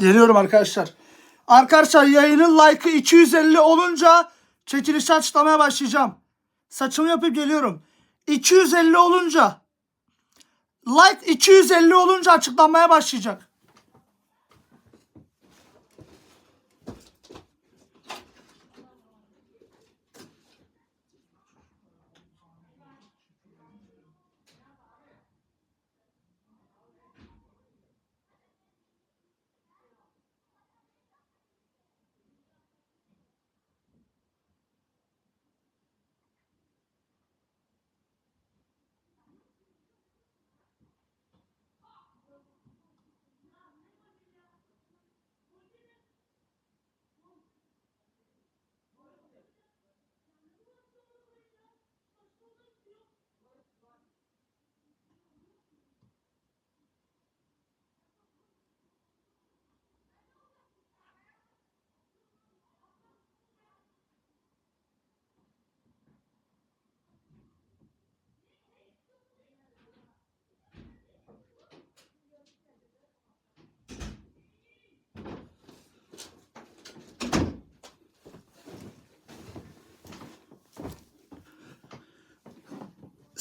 Geliyorum arkadaşlar. Arkadaşlar yayının like'ı 250 olunca çekilişi açıklamaya başlayacağım. Saçımı yapıp geliyorum. 250 olunca like 250 olunca açıklanmaya başlayacak.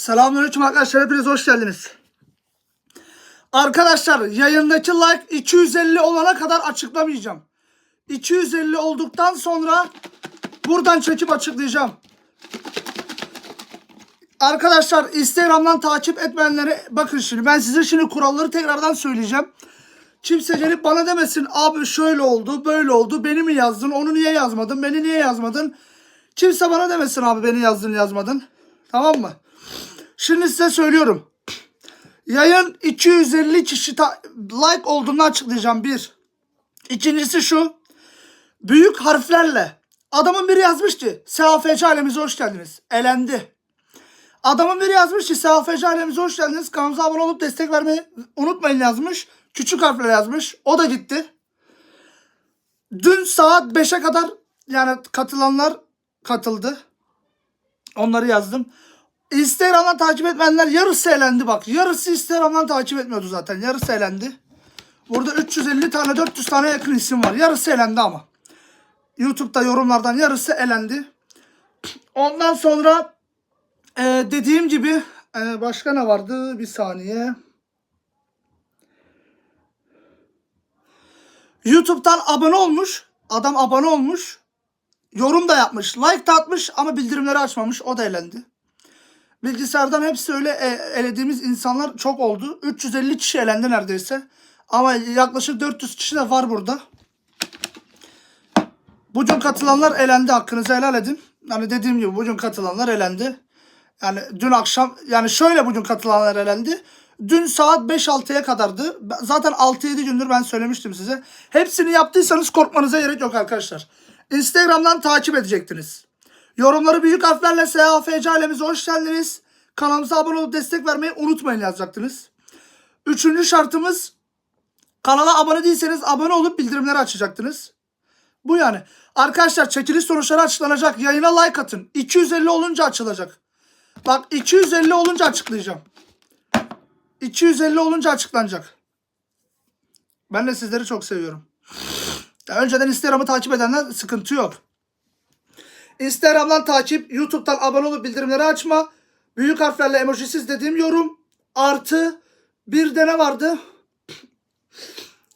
Selamünaleyküm arkadaşlar. Hepiniz hoş geldiniz. Arkadaşlar yayındaki like 250 olana kadar açıklamayacağım. 250 olduktan sonra buradan çekip açıklayacağım. Arkadaşlar Instagram'dan takip etmeyenlere bakın şimdi ben size şimdi kuralları tekrardan söyleyeceğim. Kimse gelip bana demesin abi şöyle oldu böyle oldu beni mi yazdın onu niye yazmadın beni niye yazmadın. Kimse bana demesin abi beni yazdın yazmadın. Tamam mı? Şimdi size söylüyorum. Yayın 250 kişi like olduğunu açıklayacağım bir. İkincisi şu. Büyük harflerle. Adamın biri yazmış ki SAFC ailemize hoş geldiniz. Elendi. Adamın biri yazmış ki SAFC ailemize hoş geldiniz. Kanalımıza abone olup destek vermeyi unutmayın yazmış. Küçük harfle yazmış. O da gitti. Dün saat 5'e kadar yani katılanlar katıldı. Onları yazdım. Instagram'dan takip etmeyenler yarısı elendi bak. Yarısı Instagram'dan takip etmiyordu zaten. Yarısı elendi. Burada 350 tane 400 tane yakın isim var. Yarısı elendi ama. YouTube'da yorumlardan yarısı elendi. Ondan sonra e, dediğim gibi e, başka ne vardı? Bir saniye. YouTube'dan abone olmuş. Adam abone olmuş. Yorum da yapmış. Like da atmış ama bildirimleri açmamış. O da elendi. Bilgisayardan hepsi öyle e, elediğimiz insanlar çok oldu. 350 kişi elendi neredeyse. Ama yaklaşık 400 kişi de var burada. Bugün katılanlar elendi. Hakkınızı helal edin. Yani dediğim gibi bugün katılanlar elendi. Yani dün akşam yani şöyle bugün katılanlar elendi. Dün saat 5-6'ya kadardı. Zaten 6-7 gündür ben söylemiştim size. Hepsini yaptıysanız korkmanıza gerek yok arkadaşlar. Instagram'dan takip edecektiniz. Yorumları büyük harflerle SAFC ailemize hoş geldiniz. Kanalımıza abone olup destek vermeyi unutmayın yazacaktınız. Üçüncü şartımız kanala abone değilseniz abone olup bildirimleri açacaktınız. Bu yani. Arkadaşlar çekiliş sonuçları açıklanacak. Yayına like atın. 250 olunca açılacak. Bak 250 olunca açıklayacağım. 250 olunca açıklanacak. Ben de sizleri çok seviyorum. Ya önceden Instagram'ı takip edenler sıkıntı yok. Instagram'dan takip, YouTube'dan abone olup bildirimleri açma. Büyük harflerle emojisiz dediğim yorum. Artı bir de ne vardı?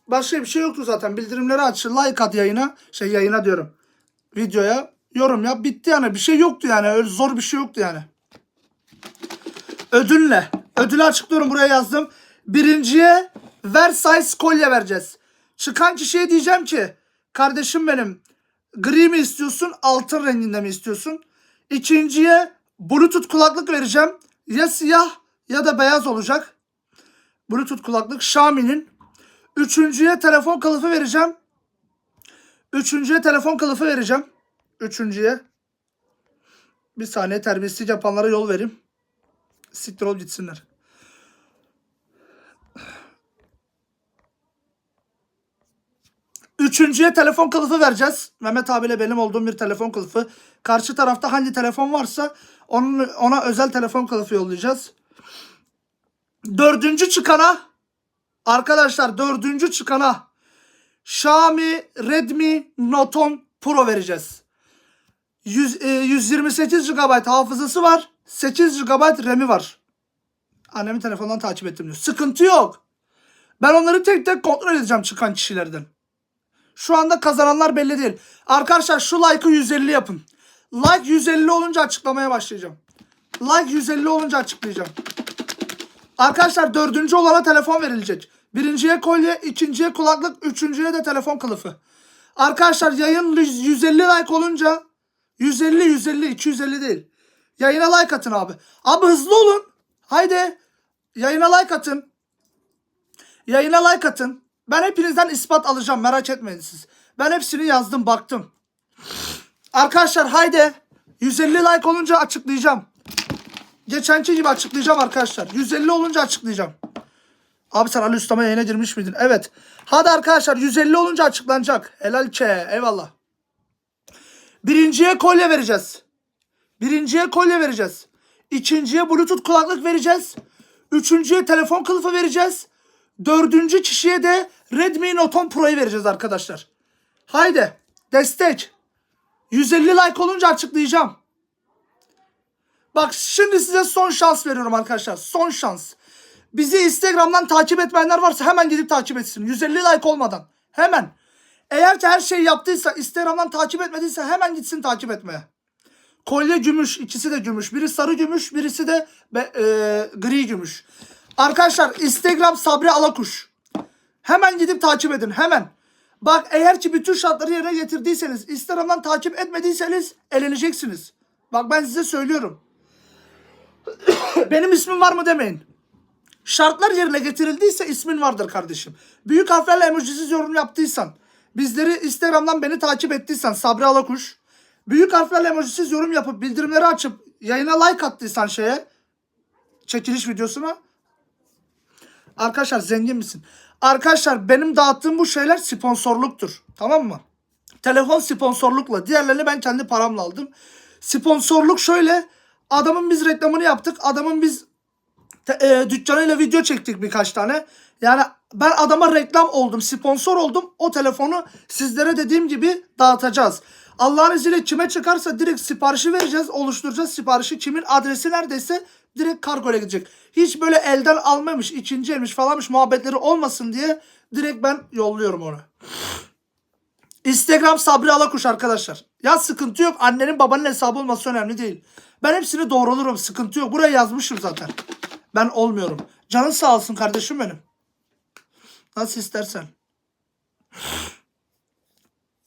Başka bir şey yoktu zaten. Bildirimleri aç, like at yayına. Şey yayına diyorum. Videoya yorum yap. Bitti yani. Bir şey yoktu yani. Öyle zor bir şey yoktu yani. Ödülle. Ödülü açıklıyorum buraya yazdım. Birinciye Versailles kolye vereceğiz. Çıkan kişiye diyeceğim ki kardeşim benim gri mi istiyorsun altın renginde mi istiyorsun? İkinciye bluetooth kulaklık vereceğim. Ya siyah ya da beyaz olacak. Bluetooth kulaklık Xiaomi'nin. Üçüncüye telefon kılıfı vereceğim. Üçüncüye telefon kılıfı vereceğim. Üçüncüye. Bir saniye terbiyesizlik yapanlara yol vereyim. Siktir ol gitsinler. Üçüncüye telefon kılıfı vereceğiz. Mehmet abiyle benim olduğum bir telefon kılıfı. Karşı tarafta hangi telefon varsa onun, ona özel telefon kılıfı yollayacağız. Dördüncü çıkana arkadaşlar dördüncü çıkana Xiaomi Redmi Note 10 Pro vereceğiz. 100, e, 128 GB hafızası var. 8 GB RAM'i var. Annemin telefonundan takip ettim diyor. Sıkıntı yok. Ben onları tek tek kontrol edeceğim çıkan kişilerden. Şu anda kazananlar belli değil. Arkadaşlar şu like'ı 150 yapın. Like 150 olunca açıklamaya başlayacağım. Like 150 olunca açıklayacağım. Arkadaşlar dördüncü olana telefon verilecek. Birinciye kolye, ikinciye kulaklık, üçüncüye de telefon kılıfı. Arkadaşlar yayın 150 like olunca 150 150 250 değil. Yayına like atın abi. Abi hızlı olun. Haydi. Yayına like atın. Yayına like atın. Ben hepinizden ispat alacağım merak etmeyin siz. Ben hepsini yazdım baktım. Arkadaşlar haydi. 150 like olunca açıklayacağım. Geçenki gibi açıklayacağım arkadaşlar. 150 olunca açıklayacağım. Abi sen Ali Usta'ma yayına girmiş miydin? Evet. Hadi arkadaşlar 150 olunca açıklanacak. Helal ke. Eyvallah. Birinciye kolye vereceğiz. Birinciye kolye vereceğiz. İkinciye bluetooth kulaklık vereceğiz. Üçüncüye telefon kılıfı vereceğiz. Dördüncü kişiye de Redmi Note 10 Pro'yu vereceğiz arkadaşlar. Haydi. Destek. 150 like olunca açıklayacağım. Bak şimdi size son şans veriyorum arkadaşlar. Son şans. Bizi Instagram'dan takip etmeyenler varsa hemen gidip takip etsin. 150 like olmadan. Hemen. Eğer ki her şeyi yaptıysa Instagram'dan takip etmediyse hemen gitsin takip etmeye. Kolye gümüş. ikisi de gümüş. Biri sarı gümüş. Birisi de be- e, gri gümüş. Arkadaşlar Instagram Sabri Alakuş. Hemen gidip takip edin. Hemen. Bak eğer ki bütün şartları yerine getirdiyseniz Instagram'dan takip etmediyseniz eleneceksiniz. Bak ben size söylüyorum. Benim ismim var mı demeyin. Şartlar yerine getirildiyse ismin vardır kardeşim. Büyük harflerle emojisiz yorum yaptıysan, bizleri Instagram'dan beni takip ettiysen Sabri Alakuş, büyük harflerle emojisiz yorum yapıp bildirimleri açıp yayına like attıysan şeye, çekiliş videosuna. Arkadaşlar zengin misin? Arkadaşlar benim dağıttığım bu şeyler sponsorluktur. Tamam mı? Telefon sponsorlukla. Diğerlerini ben kendi paramla aldım. Sponsorluk şöyle. Adamın biz reklamını yaptık. Adamın biz e, dükkanıyla video çektik birkaç tane. Yani ben adama reklam oldum, sponsor oldum. O telefonu sizlere dediğim gibi dağıtacağız. Allah'ın izniyle kime çıkarsa direkt siparişi vereceğiz, oluşturacağız siparişi. Kimin adresi neredeyse direkt kargoya gidecek. Hiç böyle elden almamış, ikinci elmiş falanmış muhabbetleri olmasın diye direkt ben yolluyorum onu. Instagram Sabri Alakuş arkadaşlar. Ya sıkıntı yok. Annenin babanın hesabı olması önemli değil. Ben hepsini doğrulurum. Sıkıntı yok. Buraya yazmışım zaten. Ben olmuyorum. Canın sağ olsun kardeşim benim. Nasıl istersen.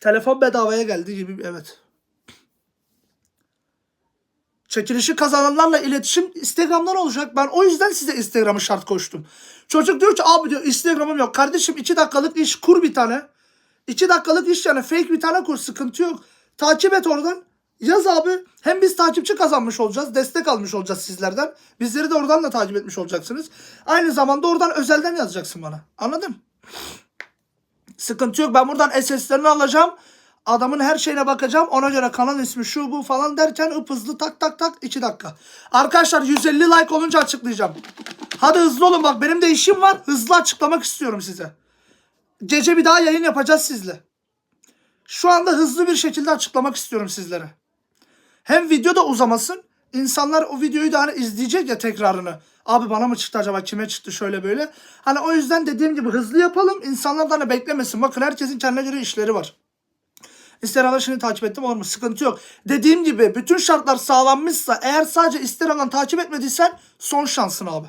Telefon bedavaya geldi gibi evet. Çekilişi kazananlarla iletişim Instagram'dan olacak. Ben o yüzden size Instagram'ı şart koştum. Çocuk diyor ki abi diyor Instagram'ım yok. Kardeşim 2 dakikalık iş kur bir tane. 2 dakikalık iş yani fake bir tane kur sıkıntı yok. Takip et oradan. Yaz abi. Hem biz takipçi kazanmış olacağız. Destek almış olacağız sizlerden. Bizleri de oradan da takip etmiş olacaksınız. Aynı zamanda oradan özelden yazacaksın bana. Anladın? Sıkıntı yok. Ben buradan SS'lerini alacağım. Adamın her şeyine bakacağım. Ona göre kanal ismi şu bu falan derken ıp hızlı tak tak tak 2 dakika. Arkadaşlar 150 like olunca açıklayacağım. Hadi hızlı olun bak benim de işim var. Hızlı açıklamak istiyorum size. Gece bir daha yayın yapacağız sizle. Şu anda hızlı bir şekilde açıklamak istiyorum sizlere. Hem video da uzamasın. İnsanlar o videoyu da hani izleyecek ya tekrarını. Abi bana mı çıktı acaba kime çıktı şöyle böyle. Hani o yüzden dediğim gibi hızlı yapalım. İnsanlar da hani beklemesin. Bakın herkesin kendine göre işleri var. Instagram'da şimdi takip ettim olur mu? Sıkıntı yok. Dediğim gibi bütün şartlar sağlanmışsa eğer sadece Instagram'dan takip etmediysen son şansın abi.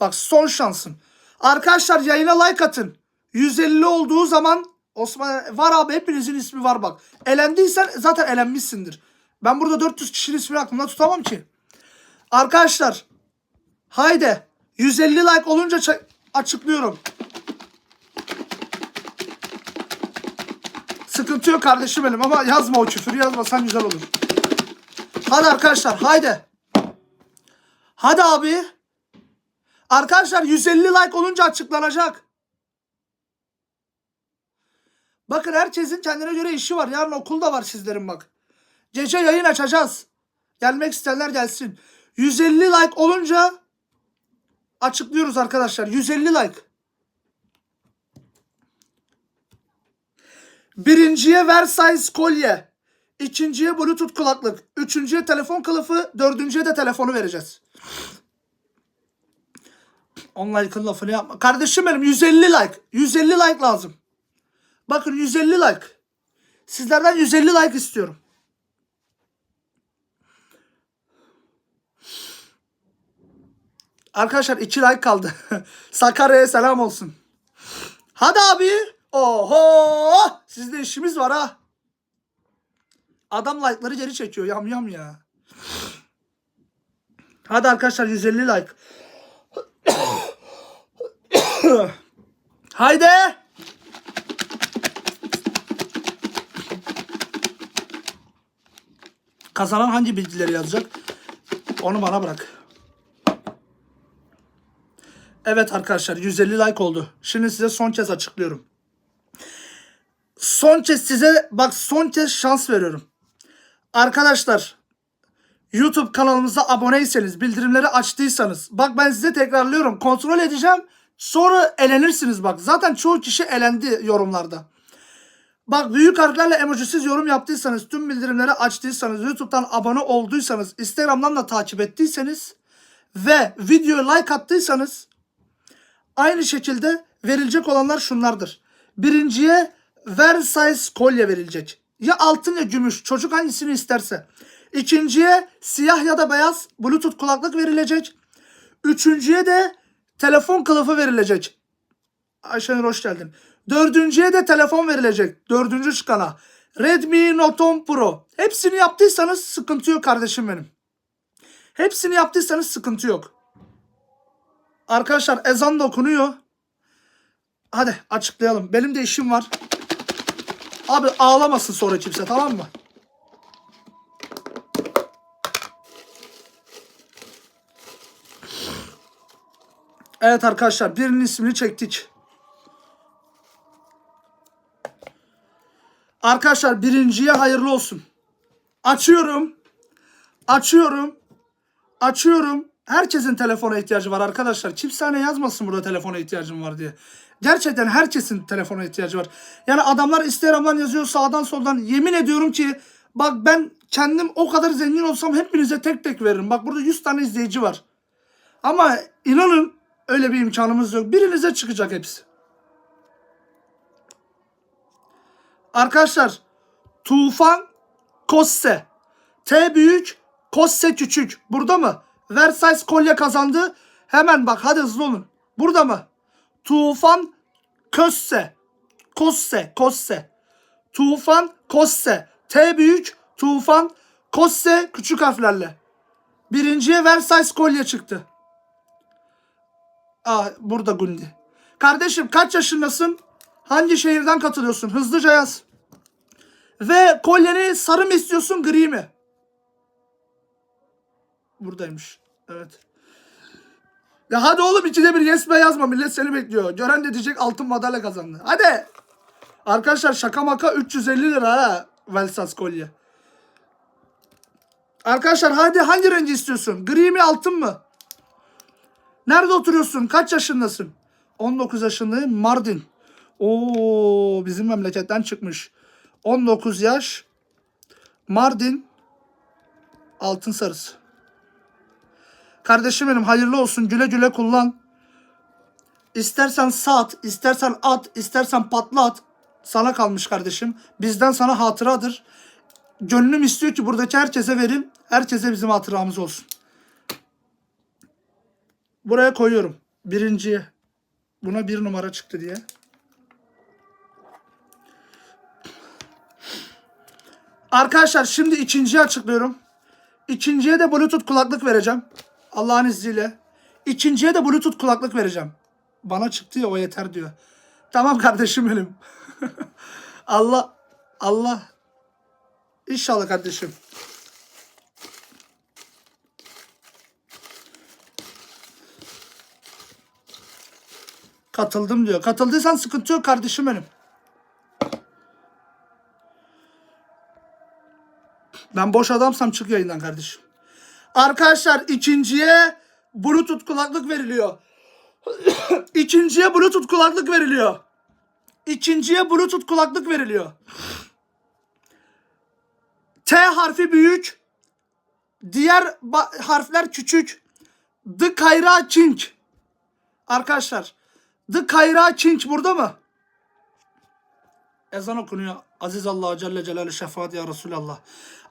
Bak son şansın. Arkadaşlar yayına like atın. 150 olduğu zaman Osman var abi hepinizin ismi var bak. Elendiysen zaten elenmişsindir. Ben burada 400 kişinin ismini aklımda tutamam ki. Arkadaşlar haydi 150 like olunca açıklıyorum. Sıkıntı yok kardeşim benim ama yazma o küfürü yazmasan güzel olur. Hadi arkadaşlar haydi. Hadi abi. Arkadaşlar 150 like olunca açıklanacak. Bakın herkesin kendine göre işi var. Yarın okulda var sizlerin bak. Gece yayın açacağız. Gelmek isteyenler gelsin. 150 like olunca açıklıyoruz arkadaşlar. 150 like. Birinciye Versailles kolye. İkinciye Bluetooth kulaklık. Üçüncüye telefon kılıfı. Dördüncüye de telefonu vereceğiz. On like'ın lafını yapma. Kardeşim benim 150 like. 150 like lazım. Bakın 150 like. Sizlerden 150 like istiyorum. Arkadaşlar 2 like kaldı. Sakarya'ya selam olsun. Hadi abi. Oho! Sizde işimiz var ha. Adam like'ları geri çekiyor. Yam yam ya. Hadi arkadaşlar 150 like. Haydi. Kazanan hangi bilgileri yazacak? Onu bana bırak. Evet arkadaşlar 150 like oldu. Şimdi size son kez açıklıyorum. Son kez size bak son kez şans veriyorum. Arkadaşlar YouTube kanalımıza aboneyseniz, bildirimleri açtıysanız bak ben size tekrarlıyorum. Kontrol edeceğim. Sonra elenirsiniz bak. Zaten çoğu kişi elendi yorumlarda. Bak büyük harflerle emojisiz yorum yaptıysanız, tüm bildirimleri açtıysanız, YouTube'dan abone olduysanız, Instagram'dan da takip ettiyseniz ve videoya like attıysanız aynı şekilde verilecek olanlar şunlardır. Birinciye Versailles kolye verilecek. Ya altın ya gümüş. Çocuk hangisini isterse. İkinciye siyah ya da beyaz Bluetooth kulaklık verilecek. Üçüncüye de telefon kılıfı verilecek. Ayşenur hoş geldin. Dördüncüye de telefon verilecek. Dördüncü çıkana. Redmi Note 10 Pro. Hepsini yaptıysanız sıkıntı yok kardeşim benim. Hepsini yaptıysanız sıkıntı yok. Arkadaşlar ezan da okunuyor. Hadi açıklayalım. Benim de işim var. Abi ağlamasın sonra kimse tamam mı? Evet arkadaşlar birinin ismini çektik. Arkadaşlar birinciye hayırlı olsun. Açıyorum. Açıyorum. Açıyorum. Herkesin telefona ihtiyacı var arkadaşlar. Kimsane yazmasın burada telefona ihtiyacım var diye. Gerçekten herkesin telefona ihtiyacı var. Yani adamlar Instagram'dan yazıyor sağdan soldan. Yemin ediyorum ki bak ben kendim o kadar zengin olsam hepinize tek tek veririm. Bak burada 100 tane izleyici var. Ama inanın öyle bir imkanımız yok. Birinize çıkacak hepsi. Arkadaşlar Tufan Kosse. T büyük, Kosse küçük. Burada mı? Versailles kolye kazandı. Hemen bak hadi hızlı olun. Burada mı? Tufan Kösse. Kosse. Kosse. Tufan Kosse. T büyük, Tufan Kosse küçük harflerle. Birinciye Versailles kolye çıktı. Aa burada Gundi. Kardeşim kaç yaşındasın? Hangi şehirden katılıyorsun? Hızlıca yaz. Ve kolyeni sarı mı istiyorsun gri mi? Buradaymış. Evet. Ya hadi oğlum ikide bir yes be yazma. Millet seni bekliyor. Gören de diyecek altın madalya kazandı. Hadi. Arkadaşlar şaka maka 350 lira ha. Velsas kolye. Arkadaşlar hadi hangi rengi istiyorsun? Gri mi altın mı? Nerede oturuyorsun? Kaç yaşındasın? 19 yaşındayım. Mardin. Oo bizim memleketten çıkmış. 19 yaş. Mardin. Altın sarısı. Kardeşim benim hayırlı olsun. Güle güle kullan. İstersen sat, istersen at, istersen patlat. Sana kalmış kardeşim. Bizden sana hatıradır. Gönlüm istiyor ki buradaki herkese verin. Herkese bizim hatıramız olsun. Buraya koyuyorum. Birinciye. Buna bir numara çıktı diye. Arkadaşlar şimdi ikinciyi açıklıyorum. İkinciye de Bluetooth kulaklık vereceğim. Allah'ın izniyle. İkinciye de Bluetooth kulaklık vereceğim. Bana çıktı ya o yeter diyor. Tamam kardeşim benim. Allah Allah. İnşallah kardeşim. Katıldım diyor. Katıldıysan sıkıntı yok kardeşim benim. Ben boş adamsam çık yayından kardeşim. Arkadaşlar ikinciye Bluetooth kulaklık veriliyor. ikinciye Bluetooth kulaklık veriliyor. İkinciye Bluetooth kulaklık veriliyor. T harfi büyük. Diğer harfler küçük. The Kayra King. Arkadaşlar. The Kayra King burada mı? Ezan okunuyor. Aziz Allah Celle Celaluhu şefaat ya Resulallah.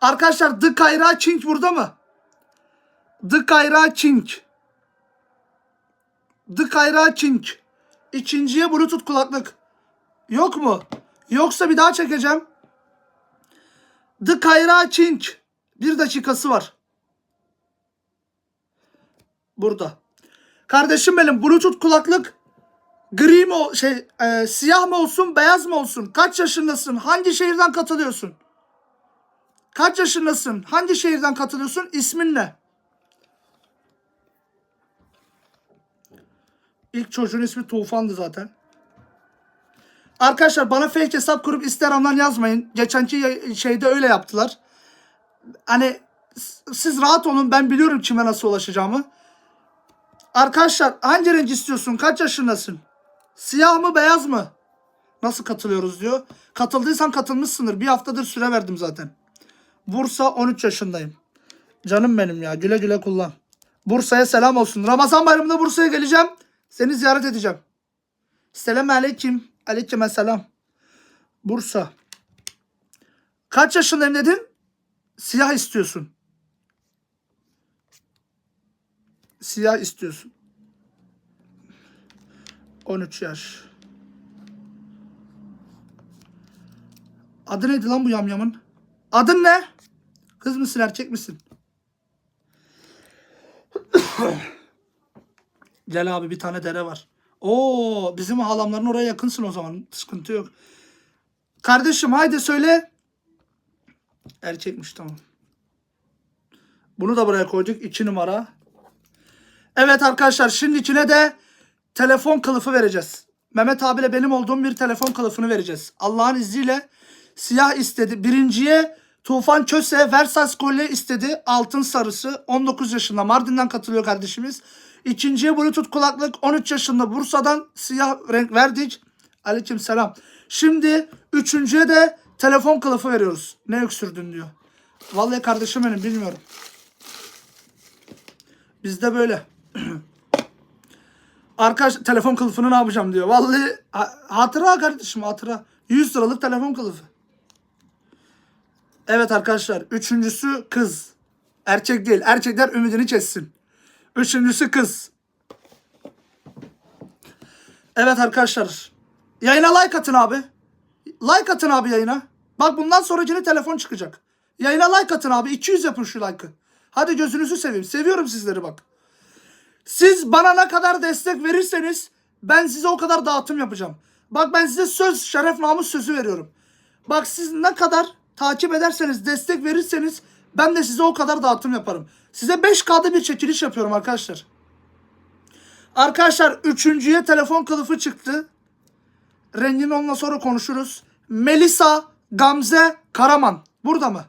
Arkadaşlar The Kayra King burada mı? The Kayra King. The Kayra King. İkinciye Bluetooth kulaklık. Yok mu? Yoksa bir daha çekeceğim. The Kayra King. Bir dakikası var. Burada. Kardeşim benim Bluetooth kulaklık gri mi o- şey e, siyah mı olsun beyaz mı olsun? Kaç yaşındasın? Hangi şehirden katılıyorsun? Kaç yaşındasın? Hangi şehirden katılıyorsun? İsmin ne? İlk çocuğun ismi Tufan'dı zaten. Arkadaşlar bana fake hesap kurup Instagram'dan yazmayın. Geçenki şeyde öyle yaptılar. Hani siz rahat olun ben biliyorum kime nasıl ulaşacağımı. Arkadaşlar hangi renk istiyorsun? Kaç yaşındasın? Siyah mı beyaz mı? Nasıl katılıyoruz diyor. Katıldıysan katılmışsındır. Bir haftadır süre verdim zaten. Bursa 13 yaşındayım. Canım benim ya güle güle kullan. Bursa'ya selam olsun. Ramazan bayramında Bursa'ya geleceğim. Seni ziyaret edeceğim. Selam aleyküm. Aleyküm selam. Bursa. Kaç yaşındayım dedin? Siyah istiyorsun. Siyah istiyorsun. 13 yaş. Adı neydi lan bu yamyamın? Adın ne? Kız mısın erkek misin? Gel abi bir tane dere var. Oo bizim halamların oraya yakınsın o zaman. Sıkıntı yok. Kardeşim haydi söyle. Erkekmiş tamam. Bunu da buraya koyduk. 2 numara. Evet arkadaşlar şimdi içine de telefon kılıfı vereceğiz. Mehmet abiyle benim olduğum bir telefon kılıfını vereceğiz. Allah'ın izniyle siyah istedi. Birinciye Tufan Köse Versace kolye istedi. Altın sarısı. 19 yaşında Mardin'den katılıyor kardeşimiz. İkinciye Bluetooth kulaklık 13 yaşında Bursa'dan siyah renk verdik. Aleyküm selam. Şimdi üçüncüye de telefon kılıfı veriyoruz. Ne öksürdün diyor. Vallahi kardeşim benim bilmiyorum. Bizde böyle. Arkadaş telefon kılıfını ne yapacağım diyor. Vallahi ha- hatıra kardeşim hatıra. 100 liralık telefon kılıfı. Evet arkadaşlar. Üçüncüsü kız. Erkek değil. Erkekler ümidini kessin. Üçüncüsü kız. Evet arkadaşlar. Yayına like atın abi. Like atın abi yayına. Bak bundan sonra yine telefon çıkacak. Yayına like atın abi. 200 yapın şu like'ı. Hadi gözünüzü seveyim. Seviyorum sizleri bak. Siz bana ne kadar destek verirseniz ben size o kadar dağıtım yapacağım. Bak ben size söz, şeref, namus sözü veriyorum. Bak siz ne kadar takip ederseniz, destek verirseniz ben de size o kadar dağıtım yaparım. Size 5K'da bir çekiliş yapıyorum arkadaşlar. Arkadaşlar üçüncüye telefon kılıfı çıktı. Rengini onunla sonra konuşuruz. Melisa Gamze Karaman. Burada mı?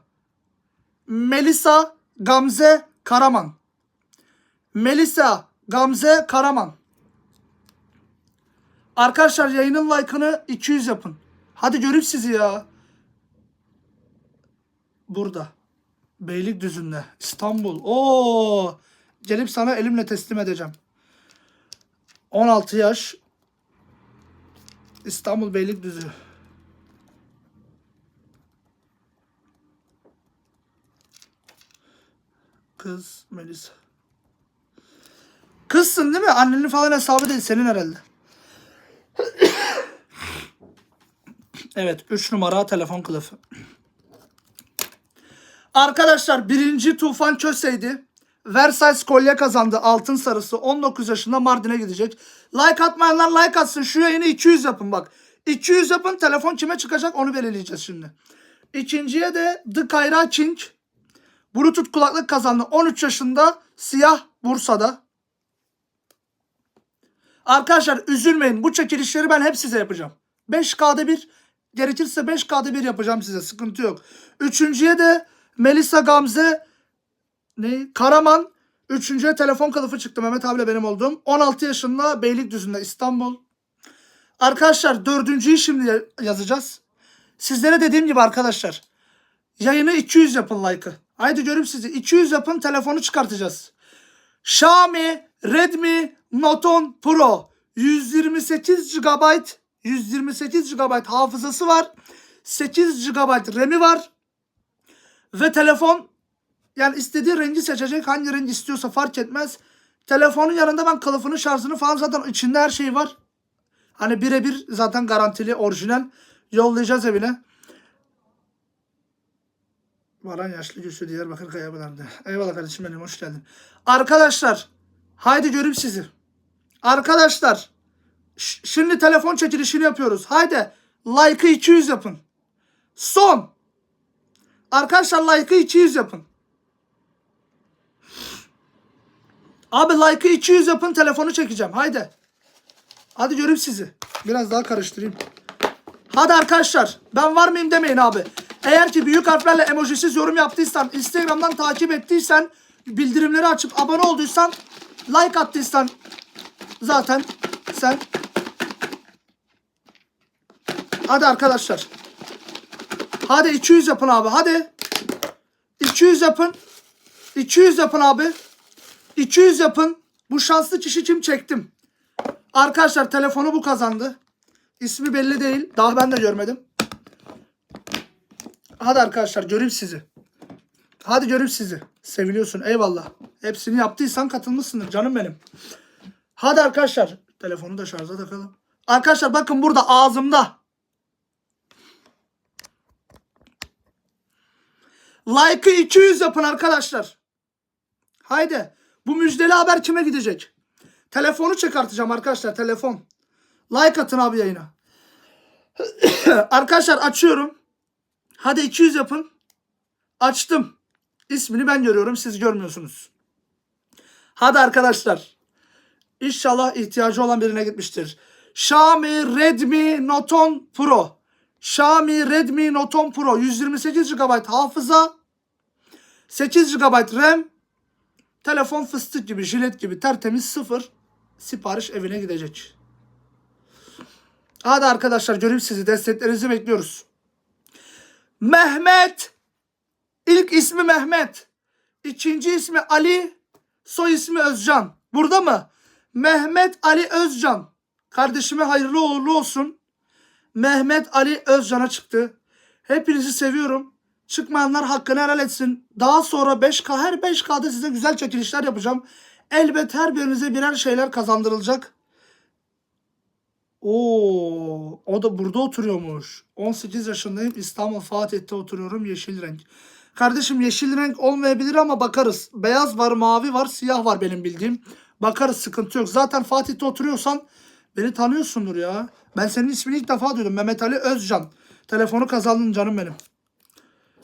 Melisa Gamze Karaman. Melisa Gamze Karaman. Arkadaşlar yayının like'ını 200 yapın. Hadi göreyim sizi ya. Burada. Beylikdüzü'nde. İstanbul. Oo! Gelip sana elimle teslim edeceğim. 16 yaş. İstanbul Beylikdüzü. Kız Melisa. Kızsın değil mi? Annenin falan hesabı değil senin herhalde. evet 3 numara telefon kılıfı. Arkadaşlar birinci Tufan Köse'ydi. Versailles kolye kazandı altın sarısı 19 yaşında Mardin'e gidecek. Like atmayanlar like atsın şu yayını 200 yapın bak. 200 yapın telefon kime çıkacak onu belirleyeceğiz şimdi. İkinciye de The Kayra King. Bluetooth kulaklık kazandı 13 yaşında siyah Bursa'da. Arkadaşlar üzülmeyin bu çekilişleri ben hep size yapacağım. 5K'da bir gerekirse 5K'da bir yapacağım size sıkıntı yok. Üçüncüye de Melisa Gamze ne? Karaman. Üçüncüye telefon kılıfı çıktı Mehmet abiyle benim olduğum. 16 yaşında Beylikdüzü'nde İstanbul. Arkadaşlar dördüncüyü şimdi yazacağız. Sizlere dediğim gibi arkadaşlar. Yayını 200 yapın like'ı. Haydi görüm sizi. 200 yapın telefonu çıkartacağız. Xiaomi Redmi Note 10 Pro 128 GB 128 GB hafızası var. 8 GB RAM'i var. Ve telefon yani istediği rengi seçecek. Hangi rengi istiyorsa fark etmez. Telefonun yanında ben kılıfını şarjını falan zaten içinde her şey var. Hani birebir zaten garantili orijinal yollayacağız evine. Varan yaşlı güçlü Diyarbakır Kayabalar'da. Eyvallah kardeşim benim hoş geldin. Arkadaşlar haydi göreyim sizi. Arkadaşlar şimdi telefon çekilişini yapıyoruz. Haydi like'ı 200 yapın. Son. Arkadaşlar like'ı 200 yapın. Abi like'ı 200 yapın telefonu çekeceğim. Haydi. Hadi göreyim sizi. Biraz daha karıştırayım. Hadi arkadaşlar ben var mıyım demeyin abi. Eğer ki büyük harflerle emojisiz yorum yaptıysan, Instagram'dan takip ettiysen, bildirimleri açıp abone olduysan, like attıysan zaten sen Hadi arkadaşlar. Hadi 200 yapın abi hadi. 200 yapın. 200 yapın abi. 200 yapın. Bu şanslı kişi kim çektim. Arkadaşlar telefonu bu kazandı. İsmi belli değil. Daha ben de görmedim. Hadi arkadaşlar göreyim sizi. Hadi göreyim sizi. Seviliyorsun eyvallah. Hepsini yaptıysan katılmışsındır canım benim. Hadi arkadaşlar. Telefonu da şarja takalım. Arkadaşlar bakın burada ağzımda. Like'ı 200 yapın arkadaşlar. Haydi. Bu müjdeli haber kime gidecek? Telefonu çıkartacağım arkadaşlar. Telefon. Like atın abi yayına. arkadaşlar açıyorum. Hadi 200 yapın. Açtım. İsmini ben görüyorum. Siz görmüyorsunuz. Hadi arkadaşlar. İnşallah ihtiyacı olan birine gitmiştir. Xiaomi Redmi Note 10 Pro. Xiaomi Redmi Note 10 Pro 128 GB hafıza 8 GB RAM Telefon fıstık gibi, jilet gibi tertemiz sıfır sipariş evine gidecek. Hadi arkadaşlar göreyim sizi. Desteklerinizi bekliyoruz. Mehmet. İlk ismi Mehmet. İkinci ismi Ali. Soy ismi Özcan. Burada mı? Mehmet Ali Özcan. Kardeşime hayırlı uğurlu olsun. Mehmet Ali Özcan'a çıktı. Hepinizi seviyorum. Çıkmayanlar hakkını helal etsin. Daha sonra 5K her 5K'da size güzel çekilişler yapacağım. Elbet her birinize birer şeyler kazandırılacak. Oo, o da burada oturuyormuş. 18 yaşındayım. İstanbul Fatih'te oturuyorum. Yeşil renk. Kardeşim yeşil renk olmayabilir ama bakarız. Beyaz var, mavi var, siyah var benim bildiğim. Bakarız sıkıntı yok. Zaten Fatih'te oturuyorsan beni tanıyorsundur ya. Ben senin ismini ilk defa duydum. Mehmet Ali Özcan. Telefonu kazandın canım benim.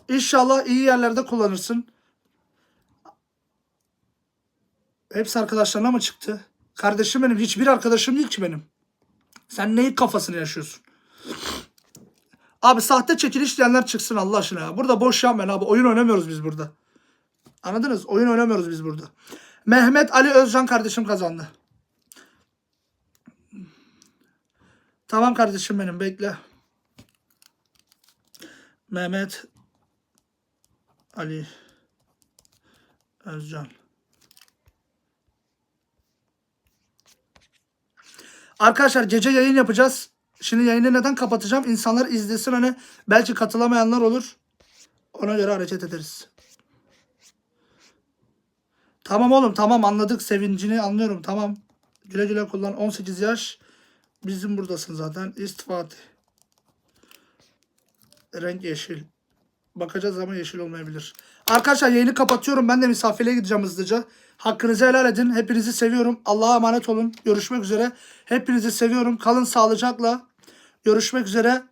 İnşallah iyi yerlerde kullanırsın. Hepsi arkadaşlarına mı çıktı? Kardeşim benim. Hiçbir arkadaşım değil ki benim. Sen neyin kafasını yaşıyorsun? Abi sahte çekiliş diyenler çıksın Allah aşkına ya. Burada boş yapmayın abi. Oyun oynamıyoruz biz burada. Anladınız? Oyun oynamıyoruz biz burada. Mehmet Ali Özcan kardeşim kazandı. Tamam kardeşim benim bekle. Mehmet Ali Özcan. Arkadaşlar gece yayın yapacağız. Şimdi yayını neden kapatacağım? İnsanlar izlesin hani belki katılamayanlar olur. Ona göre hareket ederiz. Tamam oğlum tamam anladık sevincini anlıyorum tamam. Güle güle kullan 18 yaş. Bizim buradasın zaten. İstifat. Renk yeşil. Bakacağız ama yeşil olmayabilir. Arkadaşlar yayını kapatıyorum. Ben de misafirliğe gideceğim hızlıca. Hakkınızı helal edin. Hepinizi seviyorum. Allah'a emanet olun. Görüşmek üzere. Hepinizi seviyorum. Kalın sağlıcakla. Görüşmek üzere.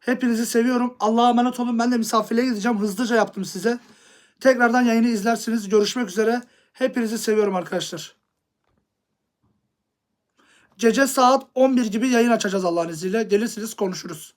Hepinizi seviyorum. Allah'a emanet olun. Ben de misafirliğe gideceğim. Hızlıca yaptım size. Tekrardan yayını izlersiniz. Görüşmek üzere. Hepinizi seviyorum arkadaşlar. Gece saat 11 gibi yayın açacağız Allah'ın izniyle. Gelirsiniz konuşuruz.